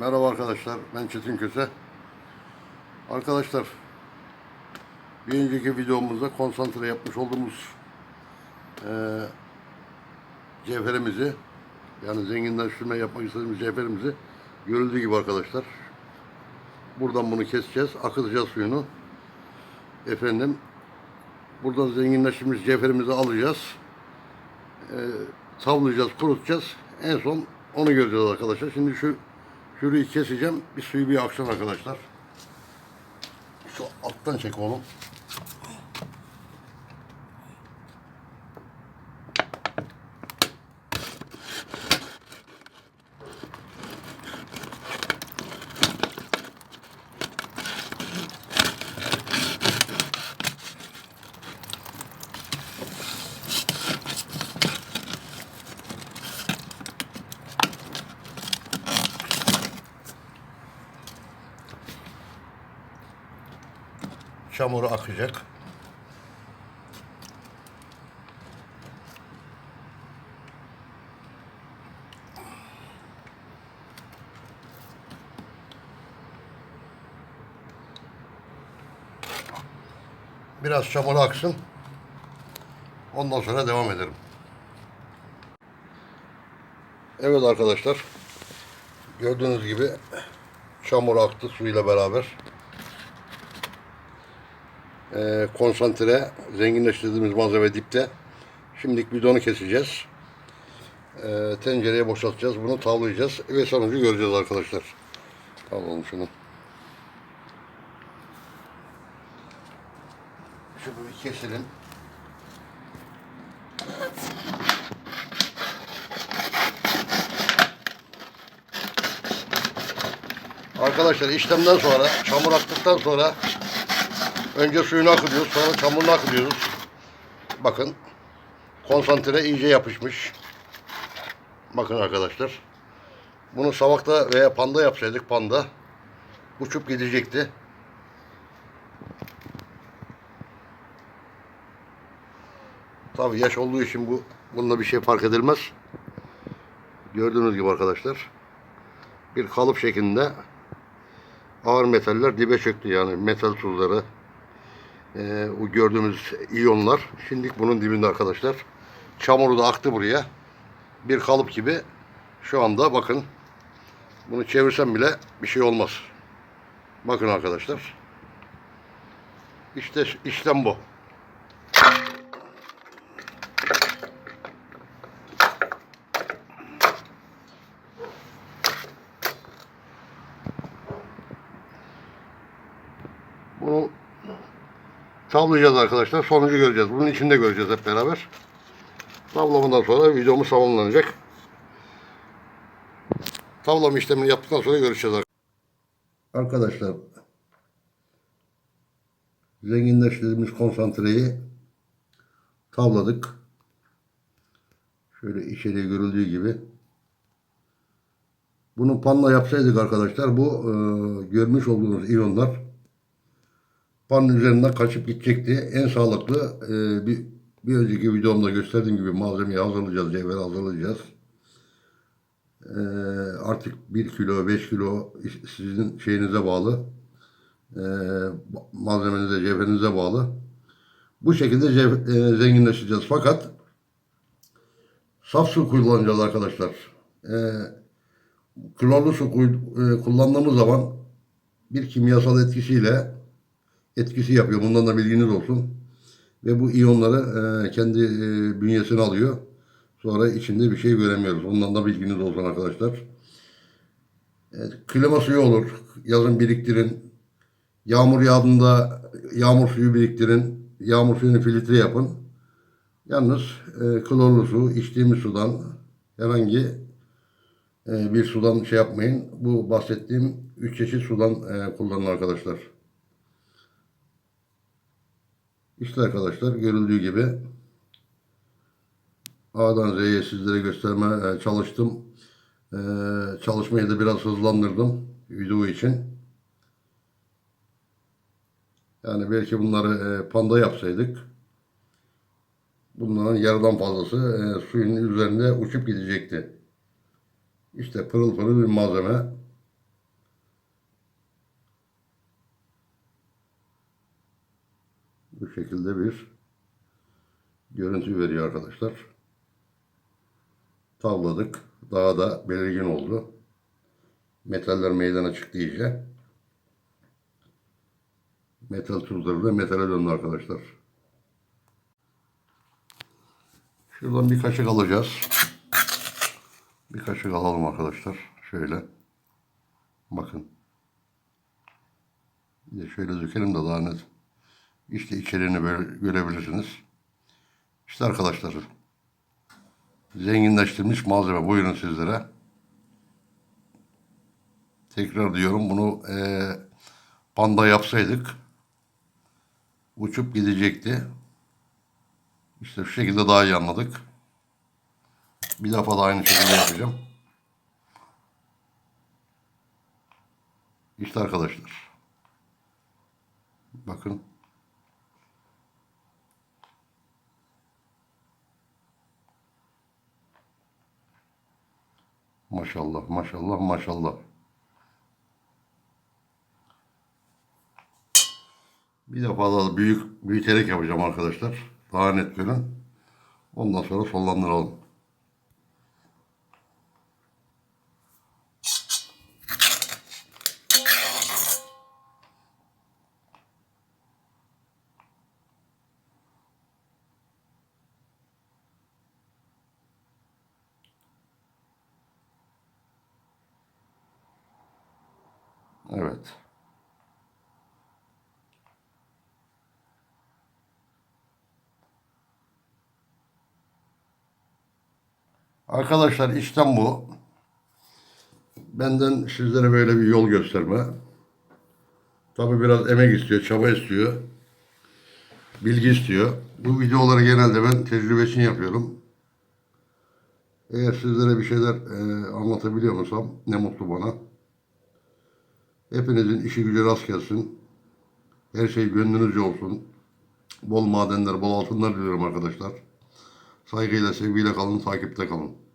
Merhaba arkadaşlar, ben Çetin Köse. Arkadaşlar, bir önceki videomuzda konsantre yapmış olduğumuz eee cevherimizi, yani zenginleştirme yapmak istediğimiz cevherimizi görüldüğü gibi arkadaşlar. Buradan bunu keseceğiz, akıtacağız suyunu. Efendim, buradan zenginleştirmiş cevherimizi alacağız. Eee tavlayacağız, kurutacağız. En son onu göreceğiz arkadaşlar. Şimdi şu şurayı keseceğim. Bir suyu bir aksın arkadaşlar. Şu alttan çek oğlum. Çamuru akacak. Biraz çamur aksın. Ondan sonra devam ederim. Evet arkadaşlar. Gördüğünüz gibi çamur aktı suyla beraber e, konsantre zenginleştirdiğimiz malzeme dipte. Şimdilik bidonu keseceğiz. E, tencereye boşaltacağız. Bunu tavlayacağız ve sonucu göreceğiz arkadaşlar. Tavlayalım şunu. Şunu bir keselim. Arkadaşlar işlemden sonra, çamur aktıktan sonra Önce suyunu akıtıyoruz, sonra çamurunu akıtıyoruz. Bakın, konsantre iyice yapışmış. Bakın arkadaşlar. Bunu savakta veya panda yapsaydık, panda uçup gidecekti. Tabii yaş olduğu için bu bununla bir şey fark edilmez. Gördüğünüz gibi arkadaşlar. Bir kalıp şeklinde ağır metaller dibe çöktü yani metal tuzları, ee, o gördüğümüz iyonlar şimdilik bunun dibinde arkadaşlar. Çamuru da aktı buraya. Bir kalıp gibi şu anda bakın bunu çevirsem bile bir şey olmaz. Bakın arkadaşlar. İşte işlem bu. Bunu Tavlayacağız arkadaşlar. Sonucu göreceğiz. Bunun içinde göreceğiz hep beraber. Tavlamadan sonra videomuz tamamlanacak. Tavlama işlemini yaptıktan sonra görüşeceğiz. Arkadaşlar zenginleştirdiğimiz konsantreyi tavladık. Şöyle içeriye görüldüğü gibi. Bunu panla yapsaydık arkadaşlar bu e, görmüş olduğunuz iyonlar panın üzerinden kaçıp gidecekti. En sağlıklı e, bir, bir önceki videomda gösterdiğim gibi malzemeyi hazırlayacağız, cevher hazırlayacağız. E, artık 1 kilo, 5 kilo sizin şeyinize bağlı. E, malzemenize, cevherinize bağlı. Bu şekilde e, zenginleşeceğiz. Fakat saf su kullanacağız arkadaşlar. E, klorlu su e, kullandığımız zaman bir kimyasal etkisiyle etkisi yapıyor. Bundan da bilginiz olsun. Ve bu iyonları e, kendi e, bünyesine alıyor. Sonra içinde bir şey göremiyoruz. Ondan da bilginiz olsun arkadaşlar. Evet, klima suyu olur. Yazın biriktirin. Yağmur yağdığında yağmur suyu biriktirin. Yağmur suyunu filtre yapın. Yalnız e, klorlu su içtiğimiz sudan herhangi e, bir sudan şey yapmayın. Bu bahsettiğim üç çeşit sudan e, kullanın arkadaşlar. İşte arkadaşlar görüldüğü gibi A'dan Z'ye sizlere gösterme çalıştım. Ee, çalışmayı da biraz hızlandırdım video için. Yani belki bunları e, panda yapsaydık bunların yarıdan fazlası e, suyun üzerinde uçup gidecekti. İşte pırıl pırıl bir malzeme. Bu şekilde bir görüntü veriyor arkadaşlar. Tavladık. Daha da belirgin oldu. Metaller meydana çıktı iyice. Metal tuzları da metale döndü arkadaşlar. Şuradan bir kaşık alacağız. Bir kaşık alalım arkadaşlar. Şöyle. Bakın. Şöyle dökelim de daha net. İşte içeriğini böyle görebilirsiniz. İşte arkadaşlar. Zenginleştirilmiş malzeme buyurun sizlere. Tekrar diyorum bunu eee panda yapsaydık uçup gidecekti. İşte şu şekilde daha iyi anladık. Bir defa da aynı şekilde yapacağım. İşte arkadaşlar. Bakın. Maşallah, maşallah, maşallah. Bir defa da büyük büyüterek yapacağım arkadaşlar. Daha net görün. Ondan sonra sonlandıralım. Evet. Arkadaşlar işlem bu. Benden sizlere böyle bir yol gösterme. Tabi biraz emek istiyor, çaba istiyor. Bilgi istiyor. Bu videoları genelde ben tecrübesini yapıyorum. Eğer sizlere bir şeyler e, anlatabiliyor muysam ne mutlu bana. Hepinizin işi gücü rast gelsin. Her şey gönlünüzce olsun. Bol madenler, bol altınlar diliyorum arkadaşlar. Saygıyla, sevgiyle kalın, takipte kalın.